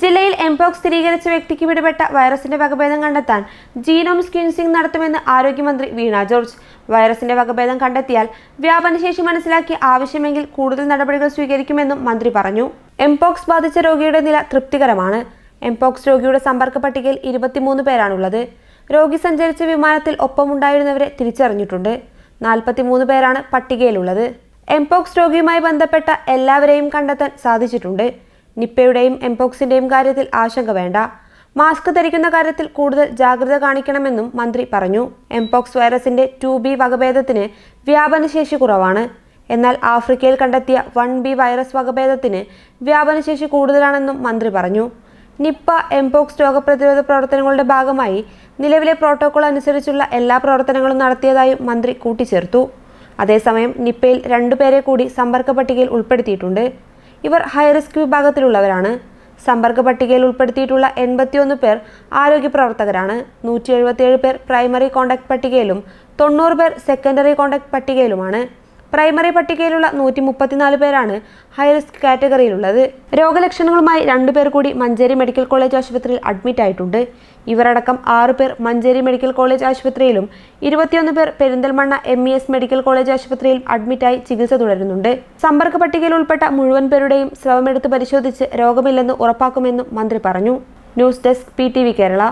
ജില്ലയിൽ എംപോക്സ് സ്ഥിരീകരിച്ച വ്യക്തിക്ക് പിടിപെട്ട വൈറസിന്റെ വകഭേദം കണ്ടെത്താൻ ജീനോം സ്ക്രീൻസിംഗ് നടത്തുമെന്ന് ആരോഗ്യമന്ത്രി വീണ ജോർജ്. വൈറസിന്റെ വകഭേദം കണ്ടെത്തിയാൽ വ്യാപനശേഷി മനസ്സിലാക്കി ആവശ്യമെങ്കിൽ കൂടുതൽ നടപടികൾ സ്വീകരിക്കുമെന്നും മന്ത്രി പറഞ്ഞു. എംപോക്സ് ബാധിച്ച രോഗിയുടെ നില തൃപ്തികരമാണ്. എംപോക്സ് രോഗിയുടെ സമ്പർക്ക പട്ടികയിൽ ഇരുപത്തിമൂന്ന് പേരാണുള്ളത്. രോഗി സഞ്ചരിച്ച വിമാനത്തിൽ ഒപ്പമുണ്ടായിരുന്നവരെ തിരിച്ചറിഞ്ഞിട്ടുണ്ട്. നാൽപ്പത്തിമൂന്ന് പേരാണ് പട്ടികയിലുള്ളത്. എംപോക്സ് രോഗിയുമായി ബന്ധപ്പെട്ട എല്ലാവരെയും കണ്ടെത്താൻ സാധിച്ചിട്ടുണ്ട്. നിപ്പയുടെയും എംപോക്സിന്റെയും കാര്യത്തിൽ ആശങ്ക വേണ്ട. മാസ്ക് ധരിക്കുന്ന കാര്യത്തിൽ കൂടുതൽ ജാഗ്രത കാണിക്കണമെന്നും മന്ത്രി പറഞ്ഞു. എംപോക്സ് വൈറസിന്റെ ടു ബി വകഭേദത്തിന് വ്യാപനശേഷി കുറവാണ്. എന്നാൽ ആഫ്രിക്കയിൽ കണ്ടെത്തിയ വൺ ബി വൈറസ് വകഭേദത്തിന് വ്യാപനശേഷി കൂടുതലാണെന്നും മന്ത്രി പറഞ്ഞു. നിപ്പ എംപോക്സ് രോഗപ്രതിരോധ പ്രവർത്തനങ്ങളുടെ ഭാഗമായി നിലവിലെ പ്രോട്ടോകോൾ അനുസരിച്ചുള്ള എല്ലാ പ്രവർത്തനങ്ങളും നടത്തിയതായും മന്ത്രി കൂട്ടിച്ചേർത്തു. അതേസമയം നിപ്പയിൽ രണ്ടുപേരെ കൂടി സമ്പർക്ക പട്ടികയിൽ ഉൾപ്പെടുത്തിയിട്ടുണ്ട്. ഇവർ ഹൈറിസ്ക് വിഭാഗത്തിലുള്ളവരാണ്. സമ്പർക്ക പട്ടികയിൽ ഉൾപ്പെടുത്തിയിട്ടുള്ള എൺപത്തിയൊന്ന് പേർ ആരോഗ്യ പ്രവർത്തകരാണ്. നൂറ്റി എഴുപത്തിയേഴ് പേർ പ്രൈമറി കോണ്ടാക്ട് പട്ടികയിലും തൊണ്ണൂറ് പേർ സെക്കൻഡറി കോണ്ടാക്ട് പട്ടികയിലുമാണ്. പ്രൈമറി പട്ടികയിലുള്ള നൂറ്റി മുപ്പത്തിനാല് പേരാണ് ഹൈറിസ്ക് കാറ്റഗറിയിലുള്ളത്. രോഗലക്ഷണങ്ങളുമായി രണ്ടുപേർ കൂടി മഞ്ചേരി മെഡിക്കൽ കോളേജ് ആശുപത്രിയിൽ അഡ്മിറ്റ് ആയിട്ടുണ്ട്. ഇവരടക്കം ആറ് പേർ മഞ്ചേരി മെഡിക്കൽ കോളേജ് ആശുപത്രിയിലും ഇരുപത്തിയൊന്ന് പേർ Perinthalmanna M E S medical college ആശുപത്രിയിലും അഡ്മിറ്റായി ചികിത്സ തുടരുന്നുണ്ട്. സമ്പർക്ക പട്ടികയിൽ ഉൾപ്പെട്ട മുഴുവൻ പേരുടെയും സ്രവമെടുത്ത് പരിശോധിച്ച് രോഗമില്ലെന്ന് ഉറപ്പാക്കുമെന്നും മന്ത്രി പറഞ്ഞു. News desk P Kerala